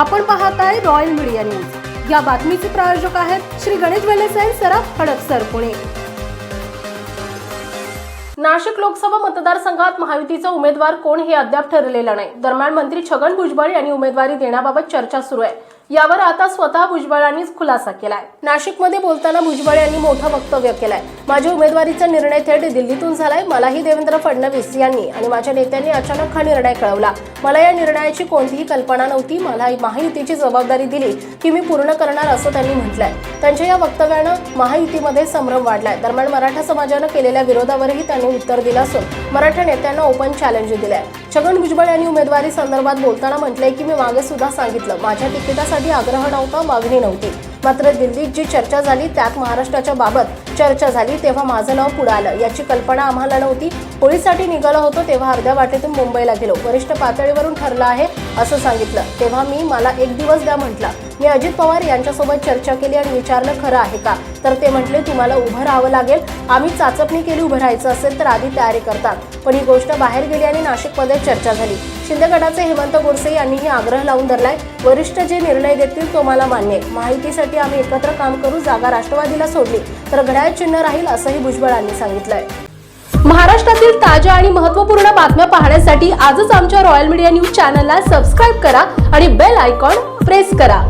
आपण पाहत आहे रॉयल मीडिया न्यूज या बातमीचे प्रायोजक आहेत श्री गणेश वेलेसाई सराफ हडपसर पुणे. नाशिक लोकसभा मतदारसंघात महायुतीचा उमेदवार कोण हे अद्याप ठरलेलं नाही. दरम्यान मंत्री छगन भुजबळ यांनी उमेदवारी देण्याबाबत चर्चा सुरू आहे. यावर आता स्वतः भुजबळांनीच खुलासा केलाय. नाशिकमध्ये बोलताना भुजबळ यांनी मोठं वक्तव्य केलंय. माझ्या उमेदवारीचा निर्णय थेट दिल्लीतून झालाय. मलाही देवेंद्र फडणवीस यांनी आणि माझ्या नेत्यांनी अचानक हा निर्णय कळवला. मला या निर्णयाची कोणतीही कल्पना नव्हती. मला महायुतीची जबाबदारी दिली की मी पूर्ण करणार असं त्यांनी म्हटलंय. त्यांच्या या वक्तव्यानं महायुतीमध्ये संभ्रम वाढलाय. दरम्यान मराठा समाजानं केलेल्या विरोधावरही त्यांनी उत्तर दिलं असून मराठा नेत्यांना ओपन चॅलेंज दिलंय. छगन भुजबळ यांनी उमेदवारी संदर्भात बोलताना म्हटलंय की मी मागे सुद्धा सांगितलं. माझ्या तिकिटासाठी आग्रह नव्हता मागणी नव्हती. मात्र दिल्लीत जी चर्चा झाली त्यात महाराष्ट्राच्या बाबत चर्चा झाली तेव्हा माझं नाव पुढे आलं. याची कल्पना आम्हाला नव्हती. होळीसाठी निघालो होतो तेव्हा अर्ध्या वाटेतून मुंबईला गेलो. वरिष्ठ पातळीवरून ठरलं आहे असं सांगितलं. तेव्हा मी मला एक दिवस द्या म्हटलं. मी अजित पवार यांच्यासोबत चर्चा केली आणि विचारलं खरं आहे का? तर ते म्हटले तुम्हाला उभं राहावं लागेल. आम्ही चाचपणी केली उभं राहायचं असेल तर आधी तयारी करतात. पण ही गोष्ट बाहेर गेली आणि नाशिकमध्ये चर्चा झाली. शिंदे गटाचे हेमंत गोडसे यांनीही आग्रह लावून धरलाय वरिष्ठ जे निर्णय देतील तो मला मान्य आहे. माहितीसाठी आम्ही एकत्र काम करू जागा राष्ट्रवादीला सोडली तर घड्याळ चिन्ह राहील असंही भुजबळांनी सांगितलंय. महाराष्ट्रातील ताज्या आणि महत्त्वपूर्ण बातम्या पाहण्यासाठी आजच आमच्या रॉयल मीडिया न्यूज चॅनलला सबस्क्राईब करा आणि बेल आयकॉन प्रेस करा.